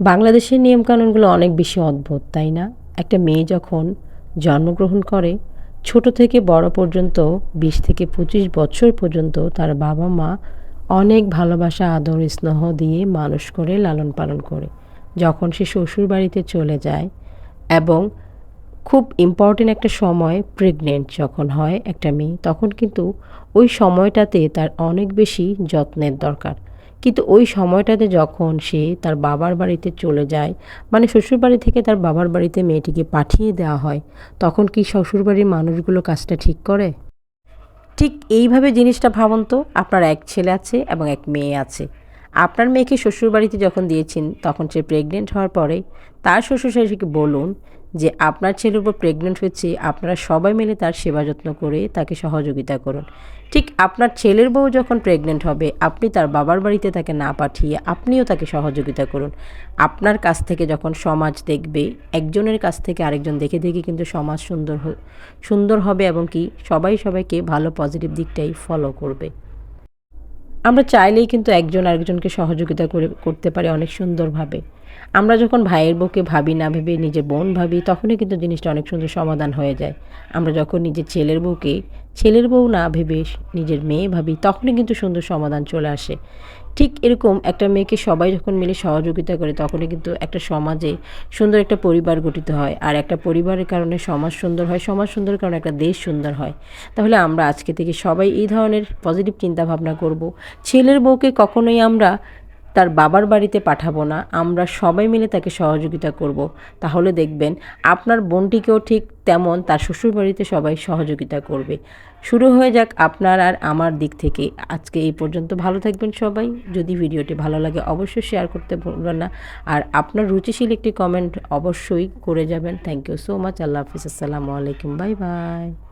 বাংলাদেশের নিয়মকানুনগুলো অনেক বেশি অদ্ভুত, তাই না? একটা মেয়ে যখন জন্মগ্রহণ করে, ছোট থেকে বড় পর্যন্ত, বিশ থেকে পঁচিশ বছর পর্যন্ত তার বাবা মা অনেক ভালোবাসা, আদর, স্নেহ দিয়ে মানুষ করে, লালন পালন করে। যখন সে শ্বশুর বাড়িতে চলে যায় এবং খুব ইম্পর্টেন্ট একটা সময় প্রেগনেন্ট যখন হয় একটা মেয়ে, তখন কিন্তু ওই সময়টাতে তার অনেক বেশি যত্নের দরকার। কিন্তু ওই সময়টাতে যখন সে তার বাবার বাড়িতে চলে যায় মানে শ্বশুরবাড়ি থেকে তার বাবার বাড়িতে মেয়েটিকে পাঠিয়ে দেওয়া হয়, তখন কি শ্বশুরবাড়ির মানুষগুলো কাজটা ঠিক করে? ঠিক এইভাবে জিনিসটা ভাবুন তো, আপনার এক ছেলে আছে এবং এক মেয়ে আছে। আপনার মেয়েকে শ্বশুরবাড়িতে যখন দিয়েছেন, তখন সে প্রেগনেন্ট হওয়ার পরে তার শ্বশুর শাশুড়িকে বলুন যে আপনার ছেলের উপর প্রেগনেন্ট হচ্ছে, আপনারা সবাই মিলে তার সেবা যত্ন করে তাকে সহযোগিতা করুন। ঠিক আপনার ছেলের বউ যখন প্রেগনেন্ট হবে, আপনি তার বাবার বাড়িতে তাকে না পাঠিয়ে আপনিও তাকে সহযোগিতা করুন। আপনার কাছ থেকে যখন সমাজ দেখবে, একজনের কাছ থেকে আরেকজন দেখে দেখে কিন্তু সমাজ সুন্দর সুন্দর হবে এবং কি সবাই সবাইকে ভালো পজিটিভ দিকটাই ফলো করবে। আমরা চাইলেই কিন্তু একজন আরেকজনকে সহযোগিতা করে করতে পারি অনেক সুন্দরভাবে। আমরা যখন ভাইয়ের বউকে ভাবি না ভেবে নিজের বোন ভাবি, তখনই কিন্তু জিনিসটা অনেক সুন্দর সমাধান হয়ে যায়। আমরা যখন নিজের ছেলের বউকে ছেলের বউ না ভেবে নিজের মেয়ে ভাবি, তখনই কিন্তু সুন্দর সমাধান চলে আসে। ঠিক এরকম একটা মেয়েকে সবাই যখন মিলে সহযোগিতা করে, তখনই কিন্তু একটা সমাজে সুন্দর একটা পরিবার গঠিত হয়। আর একটা পরিবারের কারণে সমাজ সুন্দর হয়, সমাজ সুন্দর কারণে একটা দেশ সুন্দর হয়। তাহলে আমরা আজকে থেকে সবাই এই ধরনের পজিটিভ চিন্তা ভাবনা করব। ছেলের বউকে কখনোই আমরা তার বাবার বাড়িতে পাঠাবো না, আমরা সবাই মিলে তাকে সহযোগিতা করব। তাহলে দেখবেন, আপনার বোনটিকেও ঠিক তেমন তার শ্বশুর বাড়িতে সবাই সহযোগিতা করবে। শুরু হয়ে যাক আপনার আর আমার দিক থেকে। আজকে এই পর্যন্ত ভালো থাকবেন সবাই। যদি ভিডিওটি ভালো লাগে, অবশ্যই শেয়ার করতে ভুলবেন না। আর আপনার রুচিশীল একটি কমেন্ট অবশ্যই করে যাবেন। থ্যাংক ইউ সো মাচ আল্লাহ হাফিজ। আসসালামু আলাইকুম। Bye bye